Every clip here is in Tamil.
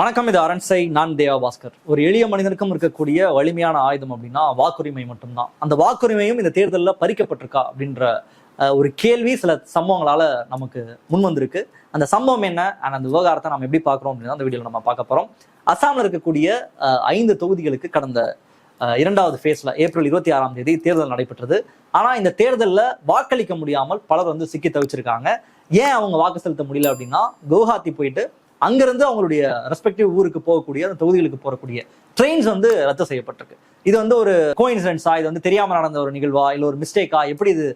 வணக்கம் இது அரண்சை நான் தேவா பாஸ்கர். ஒரு எளிய மனிதனுக்கும் இருக்கக்கூடிய வலிமையான ஆயுதம் அப்படின்னா வாக்குரிமை மட்டும்தான். அந்த வாக்குரிமையும் இந்த தேர்தலில் பறிக்கப்பட்டிருக்கா அப்படின்ற ஒரு கேள்வி சில சம்பவங்களால நமக்கு முன் வந்திருக்கு. அந்த சம்பவம் என்ன and அந்த விவகாரத்தை நம்ம எப்படி பார்க்குறோம் அப்படின்னு அந்த வீடியோவில் நம்ம பார்க்க போகிறோம் அசாமில் இருக்கக்கூடிய ஐந்து தொகுதிகளுக்கு கடந்த இரண்டாவது ஃபேஸில் ஏப்ரல் இருபத்தி ஆறாம் தேதி தேர்தல் நடைபெற்றது. ஆனால் இந்த தேர்தலில் வாக்களிக்க முடியாமல் பலர் வந்து சிக்கி தவிச்சிருக்காங்க. ஏன் அவங்க வாக்கு செலுத்த முடியல அப்படின்னா குவஹாத்தி போயிட்டு அங்கிருந்து அவங்களுடைய ரெஸ்பெக்டிவ் ஊருக்கு போகக்கூடிய அந்த தொகுதிகளுக்கு போகக்கூடிய ட்ரெயின்ஸ் வந்து ரத்து செய்யப்பட்டிருக்கு. இது வந்து ஒரு கோஇன்சிடென்ஸா இது வந்து தெரியாமல் நடந்த ஒரு நிகழ்வா இல்லை ஒரு மிஸ்டேக்கா எப்படி இது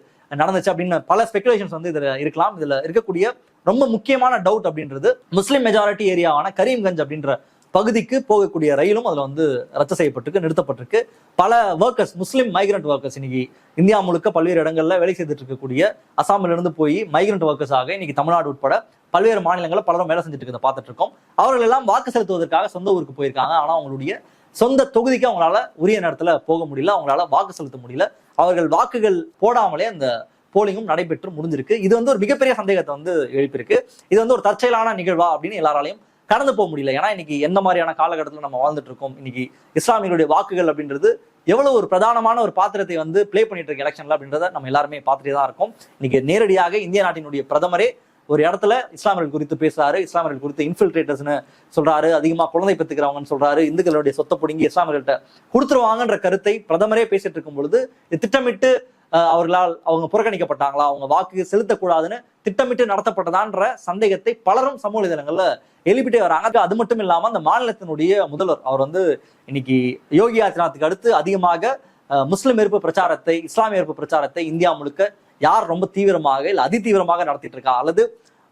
நடந்துச்சு அப்படின்னு பல ஸ்பெகுலேஷன்ஸ் வந்து இதில் இருக்கலாம். இதில் இருக்கக்கூடிய ரொம்ப முக்கியமான டவுட் அப்படின்றது முஸ்லீம் மெஜாரிட்டி ஏரியாவான கரீம்கஞ்ச் அப்படின்ற பகுதிக்கு போகக்கூடிய ரயிலும் அதில் வந்து ரத்து செய்யப்பட்டிருக்கு நிறுத்தப்பட்டிருக்கு. பல workers Muslim migrant workers India India முழுக்க பல்வேறு இடங்களில் வேலை செய்துட்டு இருக்கக்கூடிய அசாமிலிருந்து போய் மைக்ரண்ட் ஒர்க்கர்ஸாக இன்னைக்கு தமிழ்நாடு உட்பட பல்வேறு மாநிலங்களில் பலரும் வேலை செஞ்சுட்டு இருக்கிறத பார்த்துட்டு இருக்கோம். அவர்கள் எல்லாம் வாக்கு செலுத்துவதற்காக சொந்த ஊருக்கு போயிருக்காங்க. ஆனால் அவங்களுடைய சொந்த தொகுதிக்கு அவங்களால உரிய நேரத்தில் போக முடியல. அவங்களால வாக்கு செலுத்த முடியல. அவர்கள் வாக்குகள் போடாமலே அந்த போலிங்கும் நடைபெற்று முடிஞ்சிருக்கு. இது வந்து ஒரு மிகப்பெரிய சந்தேகத்தை வந்து எழுப்பியிருக்கு. இது வந்து ஒரு தற்செயலான நிகழ்வா அப்படின்னு எல்லாராலையும் கடந்து போக முடியல. ஏன்னா இன்னைக்கு எந்த மாதிரியான காலகட்டத்தில் நம்ம வாழ்ந்துட்டு இருக்கோம்? இன்னைக்கு இஸ்லாமியர்களுடைய வாக்குகள் அப்படின்றது எவ்வளவு ஒரு பிரதானமான ஒரு பாத்திரத்தை வந்து ப்ளே பண்ணிட்டு இருக்க எலெக்ஷன்ல அப்படின்றத நம்ம எல்லாருமே பார்த்துட்டே தான் இருக்கோம். இன்னைக்கு நேரடியாக இந்திய நாட்டினுடைய பிரதமரே ஒரு இடத்துல இஸ்லாமியர்கள் குறித்து பேசுறாரு. இஸ்லாமியர்கள் குறித்து இன்ஃபில்ட்ரேட்டர்ஸ்னு சொல்றாரு. அதிகமா குழந்தை பெற்றுக்கிறவங்கன்னு சொல்றாரு. இந்துக்களுடைய சொத்தை பிடுங்கி இஸ்லாமியர்கள்ட்ட கொடுத்துருவாங்கன்ற கருத்தை பிரதமரே பேசிட்டு இருக்கும் பொழுது திட்டமிட்டு அவர்களால் அவங்க புறக்கணிக்கப்பட்டாங்களா? அவங்க வாக்கு செலுத்தக்கூடாதுன்னு திட்டமிட்டு நடத்தப்பட்டதான்ற சந்தேகத்தை பலரும் சமூக வலைதளங்கள்ல எழுப்பிட்டே வராங்க. அது மட்டும் இல்லாம அந்த மாநிலத்தினுடைய முதல்வர் அவர் வந்து இன்னைக்கு யோகி ஆதித்யநாத்துக்கு அடுத்து அதிகமாக முஸ்லிம் எதிர்ப்பு பிரச்சாரத்தை இஸ்லாமிய எதிர்ப்பு பிரச்சாரத்தை இந்தியா முழுக்க யார் ரொம்ப தீவிரமாக இல்ல அதி தீவிரமாக நடத்திட்டு இருக்கா? அல்லது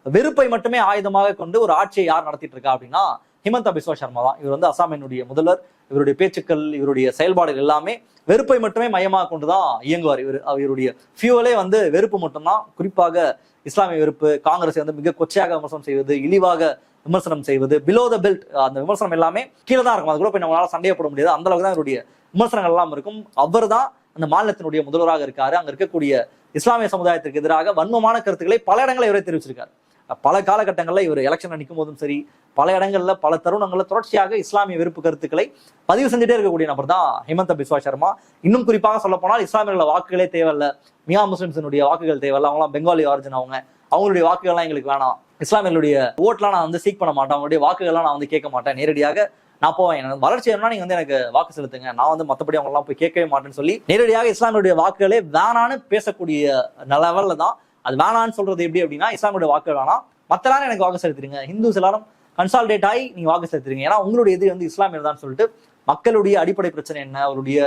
வெறுப்பை மட்டுமே ஆயுதமாக கொண்டு ஒரு ஆட்சியை யார் நடத்திட்டு இருக்கா அப்படின்னா ஹிமந்தா பிஸ்வா சர்மா தான். இவர் வந்து அசாமினுடைய முதல்வர். இவருடைய பேச்சுக்கள் இவருடைய செயல்பாடுகள் எல்லாமே வெறுப்பை மட்டுமே மையமாக கொண்டுதான் இயங்குவார் இவர். இவருடைய ஃபியூவலே வந்து வெறுப்பு மட்டும்தான். குறிப்பாக இஸ்லாமிய வெறுப்பு காங்கிரஸை வந்து மிக கொச்சையாக விமர்சனம் செய்வது இழிவாக விமர்சனம் செய்வது பிலோ த பெல்ட் அந்த விமர்சனம் எல்லாமே கீழே தான் இருக்கும். அது கூட போய் நம்மளால சண்டையை போட முடியாது. அந்த அளவுக்கு தான் இவருடைய விமர்சனங்கள் எல்லாம் இருக்கும். அவர் தான் அந்த மாநிலத்தினுடைய முதல்வராக இருக்காரு. அங்க இருக்கக்கூடிய இஸ்லாமிய சமுதாயத்திற்கு எதிராக வன்மமான கருத்துக்களை பல இடங்களில் இவரே தெரிவிச்சிருக்காரு. பல காலகட்டங்களில் இவர் எலெக்ஷனில் நிற்கும் போதும் சரி பல இடங்களில் பல தருணங்களில் தொடர்ச்சியாக இஸ்லாமிய விருப்பு கருத்துக்களை பதிவு செஞ்சுட்டே இருக்கக்கூடிய நபர் தான் ஹிமந்த பிஸ்வா சர்மா. இன்னும் குறிப்பாக சொல்ல போனால் இஸ்லாமியர்கள வாக்குகளே தேவையில்ல. மியா முஸ்லிம்ஸினுடைய வாக்குகள் தேவையில்ல. அவங்களாம் பெங்காலி ஆரிஜின் அவங்க. அவங்களுடைய வாக்குகள்லாம் எங்களுக்கு வேணாம். இஸ்லாமியர்களுடைய ஓட்டெலாம் நான் வந்து சீக் பண்ண மாட்டேன். அவங்களுடைய வாக்குகள்லாம் நான் வந்து கேட்க மாட்டேன். நேரடியாக நான் போவேன். எனக்கு வளர்ச்சி வேணும்னா நீங்க வந்து எனக்கு வாக்கு செலுத்துங்க. நான் வந்து மற்றபடி அவங்களாம் போய் கேட்கவே மாட்டேன்னு சொல்லி நேரடியாக இஸ்லாமியுடைய வாக்குகளே வேணான்னு பேசக்கூடிய லெவலில் தான் அது வேணான்னு சொல்றது எப்படி அப்படின்னா இஸ்லாமியுடைய வாக்கு வேணாம். மற்ற எல்லாரும் எனக்கு வாக்கு செலுத்திடுங்க. ஹிந்துஸ் எல்லாரும் கன்சால்டேட் ஆகி நீங்க வாக்கு செலுத்துறீங்க ஏன்னா உங்களுடைய எதிரி வந்து இஸ்லாமியர் தான் சொல்லிட்டு மக்களுடைய அடிப்படை பிரச்சனை என்ன? அவருடைய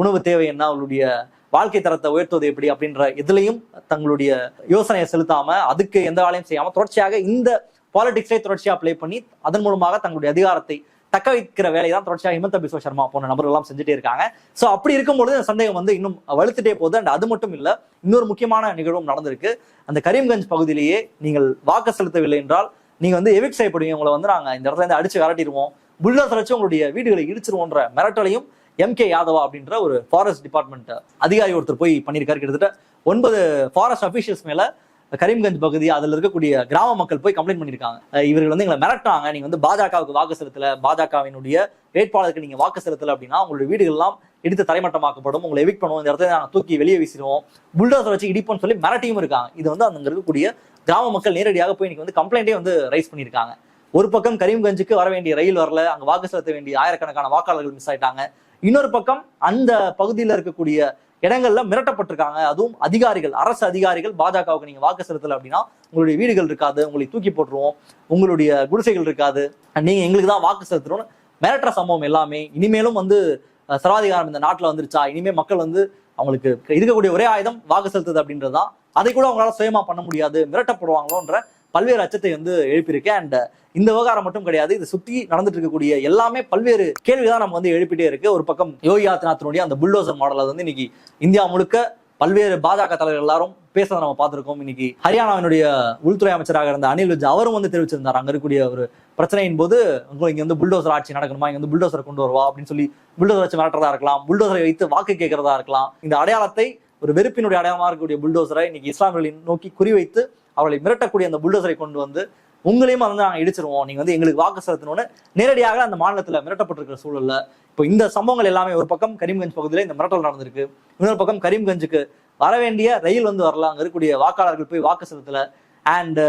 உணவு தேவை என்ன? அவருடைய வாழ்க்கை தரத்தை உயர்த்துவது எப்படி? அப்படின்ற இதுலையும் தங்களுடைய யோசனையை செலுத்தாம அதுக்கு எந்த வேலையும் செய்யாம தொடர்ச்சியாக இந்த பாலிடிக்ஸை தொடர்ச்சியா ப்ளே பண்ணி அதன் மூலமாக தங்களுடைய அதிகாரத்தை தக்க வைக்கிற வேலையை தான் தொடர்ச்சியாக ஹிமந்த பிஸ்வ சர்மா போன்ற நபர்கள் எல்லாம் செஞ்சுட்டே இருக்காங்க. ஸோ அப்படி இருக்கும்பொழுது அந்த சந்தேகம் வந்து இன்னும் வலுத்துட்டே போகுது. அண்ட் அது மட்டும் இல்லை இன்னொரு முக்கியமான நிகழ்வும் நடந்திருக்கு. அந்த கரீம்கஞ்ச் பகுதியிலேயே நீங்கள் வாக்கு செலுத்தவில்லை என்றால் நீங்க வந்து எவிக் செய்யப்படுவீங்க. உங்களை வந்து நாங்கள் இந்த இடத்துல இருந்து அடிச்சு விரட்டிடுவோம். புல்லஸ் வச்சு உங்களுடைய வீடுகளை இடிச்சிருவோன்ற மிரட்டலையும் எம் கே யாதவா அப்படின்ற ஒரு ஃபாரஸ்ட் டிபார்ட்மெண்ட் அதிகாரி ஒருத்தர் போய் பண்ணியிருக்காரு. கிட்டத்தட்ட ஒன்பது ஃபாரஸ்ட் அஃபீஷியல்ஸ் மேல கரீம்கஞ்ச் பகுதி அதுல இருக்கக்கூடிய கிராம மக்கள் போய் கம்ப்ளைண்ட் பண்ணிருக்காங்க. இவர்கள் வந்து எங்களை மிரட்டாங்க நீங்க வந்து பாஜகவுக்கு வாக்கு செலுத்தல பாஜகவினுடைய வேட்பாளருக்கு நீங்க வாக்கு செலுத்தல அப்படின்னா உங்களுடைய வீடுகள் எல்லாம் இடித்து தரைமட்டமாக்கப்படும். உங்களை எவிக் பண்ணுவோம். இந்த இடத்துல நாங்க தூக்கி வெளியே வீசிடுவோம். புல்டோசர் வச்சு இடிப்போம்னு சொல்லி மிரட்டியும் இருக்காங்க. இது வந்து அங்க இருக்கக்கூடிய கிராம மக்கள் நேரடியாக போய் இன்னைக்கு வந்து கம்ப்ளைண்ட்டே வந்து ரைஸ் பண்ணியிருக்காங்க ஒரு பக்கம் கரீம்கஞ்சுக்கு வர வேண்டிய ரயில் வரல அங்க வாக்கு செலுத்த வேண்டிய ஆயிரக்கணக்கான வாக்காளர்கள் மிஸ் ஆயிட்டாங்க. இன்னொரு பக்கம் அந்த பகுதியில் இருக்கக்கூடிய இடங்கள்ல மிரட்டப்பட்டிருக்காங்க. அதுவும் அதிகாரிகள் அரசு அதிகாரிகள் பாஜகவுக்கு நீங்க வாக்கு செலுத்தல அப்படின்னா உங்களுடைய வீடுகள் இருக்காது உங்களை தூக்கி போட்டுருவோம் உங்களுடைய குடிசைகள் இருக்காது நீங்க எங்களுக்கு தான் வாக்கு செலுத்துறோம் மிரட்டுற சம்பவம் எல்லாமே இனிமேலும் வந்து சர்வாதிகாரம் இந்த நாட்டுல வந்துருச்சா? இனிமே மக்கள் வந்து அவங்களுக்கு இருக்கக்கூடிய ஒரே ஆயுதம் வாக்கு செலுத்துது அப்படின்றது தான் அதை கூட அவங்களால சுயமா பண்ண முடியாது மிரட்டப்படுவாங்களோன்ற பல்வேறு அச்சத்தை வந்து எழுப்பியிருக்கேன் அண்ட் uh, இந்த விவகாரம் மட்டும் கிடையாது. இது சுத்தி நடந்துட்டு இருக்கக்கூடிய எல்லாமே பல்வேறு கேள்விதான் நம்ம வந்து எழுப்பிட்டே இருக்கு. ஒரு பக்கம் யோகி ஆதித்யநாத்தினுடைய அந்த புல்டோசர் மாடல் வந்து இன்னைக்கு இந்தியா முழுக்க பல்வேறு பாஜக தலைவர்கள் எல்லாரும் பேசுறதை நம்ம பார்த்திருக்கோம். இன்னைக்கு ஹரியானாவினுடைய உள்துறை அமைச்சராக இருந்த அனில் விஜ் அவரும் வந்து தெரிவிச்சிருந்தார். அங்க இருக்கக்கூடிய ஒரு பிரச்சனையின் போது இங்க வந்து புல்டோசர் ஆட்சி நடக்கணுமா? இங்க வந்து புல்டோசரை கொண்டு வருவா? அப்படின்னு சொல்லி புல்டோசர் வச்சு மிரட்டுறதா இருக்கலாம். புல்டோசரை வைத்து வாக்கு கேட்கறதா இருக்கலாம். இந்த அடையாளத்தை ஒரு வெறுப்பினுடைய அடையாளமாக இருக்கக்கூடிய புல்டோசரை இன்னைக்கு இஸ்லாமியர்களின் நோக்கி குறிவைத்து அவர்களை மிரட்டக்கூடிய அந்த புல்டோசரை கொண்டு வந்து உங்களையும் வந்து நாங்கள் இடிச்சிருவோம். நீங்கள் வந்து எங்களுக்கு வாக்கு செலுத்தணும்னு நேரடியாக அந்த மாநிலத்தில் மிரட்டப்பட்டிருக்கிற சூழலில் இப்போ இந்த சம்பவங்கள் எல்லாமே ஒரு பக்கம் கரீம்கஞ்ச் பகுதியில் இந்த மிரட்டல் நடந்திருக்கு. இன்னொரு பக்கம் கரீம்கஞ்சுக்கு வர வேண்டிய ரயில் வந்து வரலாம் அங்கே இருக்கக்கூடிய வாக்காளர்கள் போய் வாக்கு செலுத்தல. அண்ட்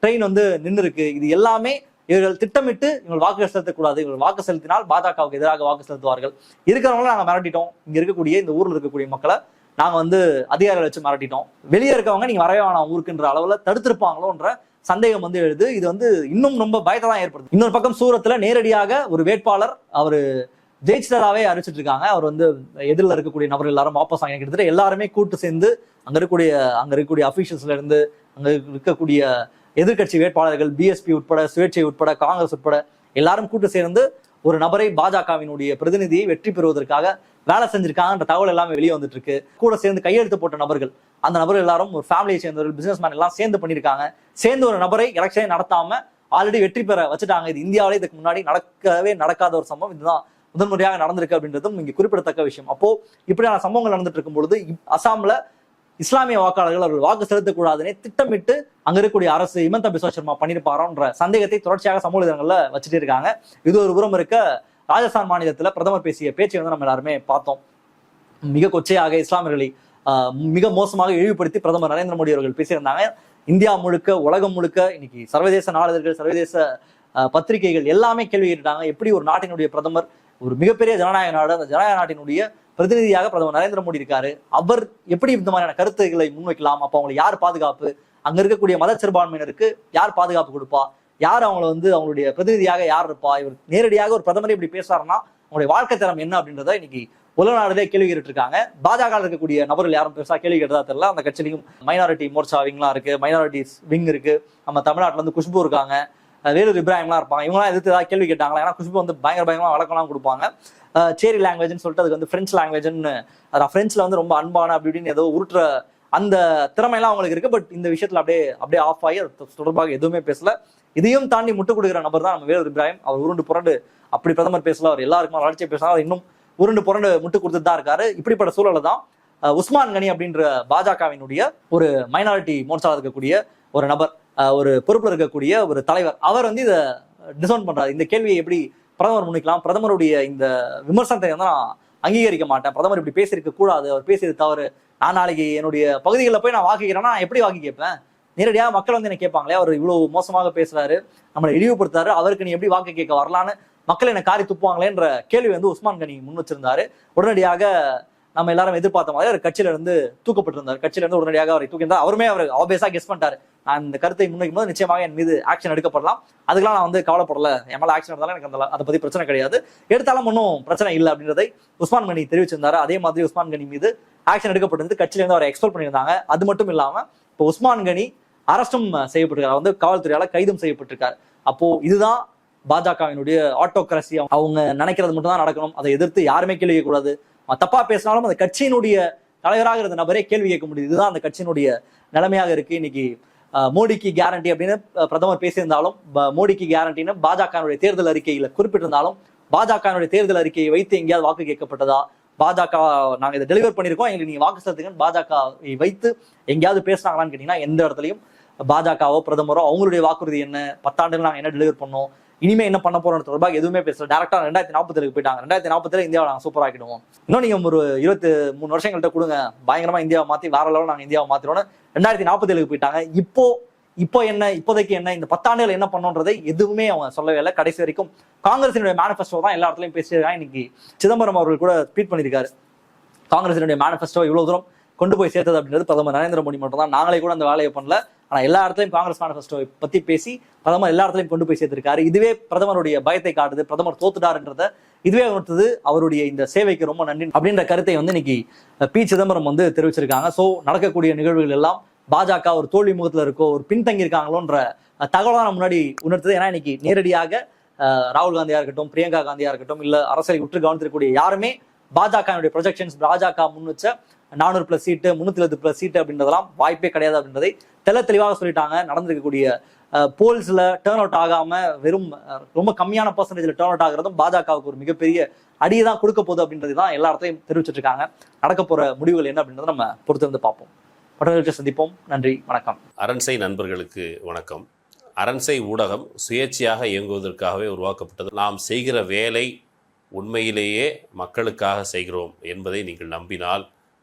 ட்ரெயின் uh, வந்து நின்று இருக்கு இது எல்லாமே இவர்கள் திட்டமிட்டு இவங்க வாக்கு செலுத்தக்கூடாது. இவர்கள் வாக்கு செலுத்தினால் பாஜகவுக்கு எதிராக வாக்கு செலுத்துவார்கள். இருக்கிறவங்களும் நாங்கள் மிரட்டிட்டோம். இங்கே இருக்கக்கூடிய இந்த ஊரில் இருக்கக்கூடிய மக்களை நாங்க வந்து அதிகாரிகளை வச்சு மிரட்டிட்டோம். வெளியே இருக்கவங்க நீங்க வரவே வேணாம் ஊருக்குன்ற அளவுல தடுத்திருப்பாங்களோன்ற சந்தேகம் வந்து எழுது. இது வந்து இன்னும் ரொம்ப பயத்தை தான் ஏற்படுது இன்னொரு பக்கம் சூரத்துல நேரடியாக ஒரு வேட்பாளர் அவரு ஜெயிச்சிட்டராகவே அறிவிச்சிட்டு இருக்காங்க. அவர் வந்து எதிரில் இருக்கக்கூடிய நபர் எல்லாரும் வாபஸ் வாங்கி கிட்டத்தட்ட எல்லாருமே கூட்டு சேர்ந்து அங்க இருக்கக்கூடிய அங்க இருக்கக்கூடிய அபிஷியல்ஸ்ல இருந்து அங்க இருக்கக்கூடிய எதிர்க்கட்சி வேட்பாளர்கள் பிஎஸ்பி உட்பட சுயேட்சை உட்பட காங்கிரஸ் உட்பட எல்லாரும் கூட்டு சேர்ந்து ஒரு நபரை பாஜகவினுடைய பிரதிநிதியை வெற்றி பெறுவதற்காக வேலை செஞ்சிருக்காங்கன்ற தகவல் எல்லாமே வெளியே வந்துட்டு இருக்கு கூட சேர்ந்து கையெழுத்து போட்ட நபர்கள் அந்த நபர்கள் எல்லாரும் ஒரு ஃபேமிலியை சேர்ந்தவர்கள் பிசினஸ் மேன் எல்லாம் சேர்ந்து பண்ணியிருக்காங்க. சேர்ந்து ஒரு நபரை எலெக்ஷனை நடத்தாம ஆல்ரெடி வெற்றி பெற வச்சுட்டாங்க. இது இந்தியாவிலே இதுக்கு முன்னாடி நடக்கவே நடக்காத ஒரு சம்பவம். இதுதான் முதன்முறையாக நடந்திருக்கு அப்படின்றதும் இங்க குறிப்பிடத்தக்க விஷயம். அப்போ இப்படியான சம்பவங்கள் நடந்துட்டு இருக்கும் பொழுது அசாம்ல இஸ்லாமிய வாக்காளர்கள் அவர்கள் வாக்கு செலுத்தக்கூடாதுன்னு திட்டமிட்டு அங்க இருக்கக்கூடிய அரசு இமந்த பிஸ்வா சர்மா பண்ணிருப்பாரோன்ற சந்தேகத்தை தொடர்ச்சியாக சமூக இதழங்கள்ல வச்சுட்டு இருக்காங்க. இது ஒரு புறம் இருக்க ராஜஸ்தான் மாநிலத்துல பிரதமர் பேசிய பேச்சை வந்து நம்ம எல்லாருமே பார்த்தோம். மிக கொச்சையாக இஸ்லாமியர்களை மிக மோசமாக இழிவுபடுத்தி பிரதமர் நரேந்திர மோடி அவர்கள் பேசியிருந்தாங்க. இந்தியா முழுக்க உலகம் முழுக்க இன்னைக்கு சர்வதேச நாளிதழ்கள் சர்வதேச பத்திரிகைகள் எல்லாமே கேள்வி கேட்டுட்டாங்க. எப்படி ஒரு நாட்டினுடைய பிரதமர் ஒரு மிகப்பெரிய ஜனநாயக நாடு அந்த ஜனநாயக நாட்டினுடைய பிரதிநிதியாக பிரதமர் நரேந்திர மோடி இருக்காரு. அவர் எப்படி இந்த மாதிரியான கருத்துக்களை முன்வைக்கலாம்? அப்ப அவங்களை யார் பாதுகாப்பு? அங்க இருக்கக்கூடிய மத சிறுபான்மையினருக்கு யார் பாதுகாப்பு கொடுப்பா? யார் அவங்கள வந்து அவங்களுடைய பிரதிநிதியாக யார் இருப்பா? இவர் நேரடியாக ஒரு பிரதமரை இப்படி பேசுறாருன்னா அவங்களுடைய வாழ்க்கை தரம் என்ன அப்படின்றத இன்னைக்கு உலக நாடுதே கேள்வி கேட்டு இருக்காங்க பாஜக இருக்கக்கூடிய நபர்கள் யாரும் பெருசா கேள்வி கேட்டதா தெரியல. அந்த கட்சியிலையும் மைனாரிட்டி மோர்ச்சா விங்லாம் இருக்கு. மைனாரிட்டி விங் இருக்கு. நம்ம தமிழ்நாட்டுல இருந்து குஷ்பு இருக்காங்க. வேலூர் இப்ராஹிம்லாம் இருப்பாங்க. இவங்களாம் எதிர்த்து ஏதாவது கேள்வி கேட்டாங்களா? ஏன்னா குஷ்பு வந்து பயங்கர பயங்கரமாக வழக்கம்லாம் கொடுப்பாங்க. சேரி லாங்குவேஜ்னு சொல்லிட்டு அதுக்கு வந்து ஃப்ரெஞ்ச் லாங்குவேஜ்னு அதான் ஃப்ரெஞ்சில் வந்து ரொம்ப அன்பான அப்படி இப்படின்னு ஏதோ உருட்டுற அந்த திறமையெல்லாம் அவங்களுக்கு இருக்கு. பட் இந்த விஷயத்துல அப்படியே அப்படியே ஆஃப் ஆகி அது தொடர்பாக எதுவுமே பேசல. இதையும் தாண்டி முட்டு கொடுக்குற நபர் தான் நம்ம வேலூர் இப்ராஹிம். அவர் உருண்டு புரண்டு அப்படி பிரதமர் பேசல. அவர் எல்லாருக்கும் வளர்ச்சியை பேசினா அவர் இன்னும் உருண்டு புரண்டு முட்டு கொடுத்துட்டு தான் இருக்காரு. இப்படிப்பட்ட சூழலை தான் உஸ்மான் கனி அப்படின்ற பாஜகவினுடைய ஒரு மைனாரிட்டி மோர்ச்சால இருக்கக்கூடிய ஒரு நபர். ஒரு பொறுப்பில் இருக்கக்கூடிய ஒரு தலைவர். அவர் வந்து இதை டிசவுன் பண்றாரு. இந்த கேள்வியை எப்படி பிரதமர் முன்னிக்கலாம்? பிரதமருடைய இந்த விமர்சனத்தை வந்து நான் அங்கீகரிக்க மாட்டேன். பிரதமர் இப்படி பேசியிருக்க கூடாது. அவர் பேசியது தவறு. நான் நாளைக்கு என்னுடைய பகுதிகளில் போய் நான் வாக்கு கேட்கிறேன்னா நான் எப்படி வாக்கு கேட்பேன்? நேரடியாக மக்கள் வந்து என்ன கேட்பாங்களே. அவர் இவ்வளவு மோசமாக பேசுறாரு. நம்மளை இழிவுபடுத்தாரு அவருக்கு நீ எப்படி வாக்கு கேட்க வரலான்னு மக்கள் என்னை காரி துப்புவாங்களேன்ற கேள்வி வந்து உஸ்மான் கனி முன் வச்சிருந்தாரு. உடனடியாக நம்ம எல்லாரும் எதிர்பார்த்த மாதிரி அவர் கட்சியில இருந்து தூக்கப்பட்டிருந்தார். கட்சியில இருந்து உடனடியாக அவரை தூக்கியிருந்தார் அவருமே அவர் ஆபியஸா கெஸ் பண்ணிட்டாரு. நான் இந்த கருத்தை முன்வைக்கும் போது நிச்சயமாக என் மீது ஆக்ஷன் எடுக்கப்படலாம். அதுக்கெல்லாம் நான் வந்து கவலைப்படல. என் மேல ஆக்ஷன் எடுத்தாலும் எனக்கு அந்த அதை பத்தி பிரச்சனை கிடையாது. எடுத்தாலும் ஒன்றும் பிரச்சனை இல்லை அப்படின்றதை உஸ்மான் கனி தெரிவிச்சிருந்தாரு. அதே மாதிரி உஸ்மான் கனி மீது ஆக்ஷன் எடுக்கப்பட்டிருந்து கட்சியில இருந்து அவரை எக்ஸ்போர்ட் பண்ணியிருந்தாங்க. அது மட்டும் இல்லாம இப்போ உஸ்மான் கனி அரஸ்டும் செய்யப்பட்டிருக்காரு. வந்து காவல்துறையால கைதும் செய்யப்பட்டிருக்காரு. அப்போ இதுதான் பாஜகவினுடைய ஆட்டோகிரசி அவங்க நினைக்கிறது மட்டும் தான் நடக்கணும். அதை எதிர்த்து யாருமே கேள்வி கூடாது தப்பா பேசினாலும் அந்த கட்சியினுடைய தலைவராக இருந்த நபரே கேள்வி கேட்க முடியுது. இதுதான் அந்த கட்சியினுடைய நிலைமையாக இருக்கு. இன்னைக்கு மோடிக்கு கேரண்டி அப்படின்னு பிரதமர் பேசியிருந்தாலும் மோடிக்கு கேரண்டின்னு பாஜகவினுடைய தேர்தல் அறிக்கையில குறிப்பிட்டிருந்தாலும் பாஜகவினுடைய தேர்தல் அறிக்கையை வைத்து எங்கேயாவது வாக்கு கேட்கப்பட்டதா? பாஜக நாங்க இதை டெலிவர் பண்ணிருக்கோம் எங்களுக்கு நீங்க வாக்கு செலுத்துங்கன்னு பாஜகவை வைத்து எங்கேயாவது பேசினாங்களான்னு கேட்டீங்கன்னா எந்த இடத்துலையும் பாஜகவோ பிரதமரோ அவங்களுடைய வாக்குறுதி என்ன? பத்தாண்டுகள் நாங்க என்ன டெலிவர் பண்ணோம்? இனிமே என்ன பண்ண போறோம் தொடர்பாக எதுவுமே பேசல. டேரக்டா ரெண்டாயிரத்தி நாற்பத்தி போயிட்டாங்க. ரெண்டாயிரத்தி நாற்பத்தி இந்தியாவை நாங்கள் சூப்பர் ஆக்கிடுவோம். இன்னும் நீங்க ஒரு இருபத்தி மூணு வருஷங்கள்ட்ட கொடுங்க. பயங்கரமா இந்தியாவை மாத்தி வேற லெவல் நாங்கள் இந்தியாவை மாத்திரோம்னு ரெண்டாயிரத்தி நாற்பத்தேழுக்கு போயிட்டாங்க. இப்போ இப்போ என்ன இப்போதைக்கு என்ன இந்த பத்தாண்டுகள் என்ன பண்ணோன்றதை எதுவுமே அவங்க சொல்லவே இல்லை. கடைசி வரைக்கும் காங்கிரசினுடைய மேனிஃபெஸ்டோ தான் எல்லா இடத்துலையும் பேசியிருக்காங்க. இன்னைக்கு சிதம்பரம் அவர்கள் கூட ட்வீட் பண்ணியிருக்காரு. காங்கிரசினுடைய மேனிஃபெஸ்டோ இவ்வளவு தூரம் கொண்டு போய் சேர்த்தது அப்படின்றது பிரதமர் நரேந்திர மோடி மட்டும் தான் நாங்களே கூட அந்த வேலையை பண்ணல. ஆனா எல்லா இடத்துலயும் காங்கிரஸ் மேனிஃபெஸ்டோ பத்தி பேசி பிரதமர் எல்லா இடத்துலையும் கொண்டு போய் சேர்த்திருக்காரு. இதுவே பிரதமருடைய பயத்தை காட்டுது பிரதமர் தோத்துட்டாருன்றத இதுவே உணர்த்தது அவருடைய இந்த சேவைக்கு ரொம்ப நன்றி அப்படின்ற கருத்தை வந்து இன்னைக்கு பி சிதம்பரம் வந்து தெரிவிச்சிருக்காங்க. சோ நடக்கக்கூடிய நிகழ்வுகள் எல்லாம் பாஜக ஒரு தோல்வி முகத்துல இருக்கோ ஒரு பின்தங்கி இருக்காங்களோன்ற தகவலான முன்னாடி உணர்த்துது. ஏன்னா இன்னைக்கு நேரடியாக ராகுல் காந்தியா இருக்கட்டும் பிரியங்கா காந்தியா இருக்கட்டும் இல்ல அரசியலை உற்று கவனித்திருக்கக்கூடிய யாருமே பாஜகனுடைய ப்ரொஜெக்ஷன்ஸ் பாஜக முன் வச்ச நானூறு பிளஸ் சீட்டு முன்னூத்தி எழுபது பிளஸ் சீட்டு அப்படின்றதெல்லாம் வாய்ப்பே கிடையாது அப்படின்றதை தெள்ள தெளிவாக சொல்லிட்டாங்க. நடந்திருக்கக்கூடிய போல்ஸ்ல டேர்ன் அவுட் ஆகாம வெறும் ரொம்ப கம்மியான பர்சன்டேஜ்ல டேர்ன் அவுட் ஆகுறதும் பாஜகவுக்கு ஒரு மிகப்பெரிய அடியை தான் கொடுக்க போகுது அப்படின்றது தான் எல்லா இடத்தையும் தெரிவிச்சிட்டு இருக்காங்க நடக்க போற முடிவுகள் என்ன அப்படின்றத நம்ம பொறுத்திருந்து பார்ப்போம். மற்றவர்களுக்கு சந்திப்போம். நன்றி. வணக்கம். அரண்சை நண்பர்களுக்கு வணக்கம். அரண்சை ஊடகம் சுயேட்சையாக இயங்குவதற்காகவே உருவாக்கப்பட்டது. நாம் செய்கிற வேலை உண்மையிலேயே மக்களுக்காக செய்கிறோம் என்பதை நீங்கள் நம்பினால்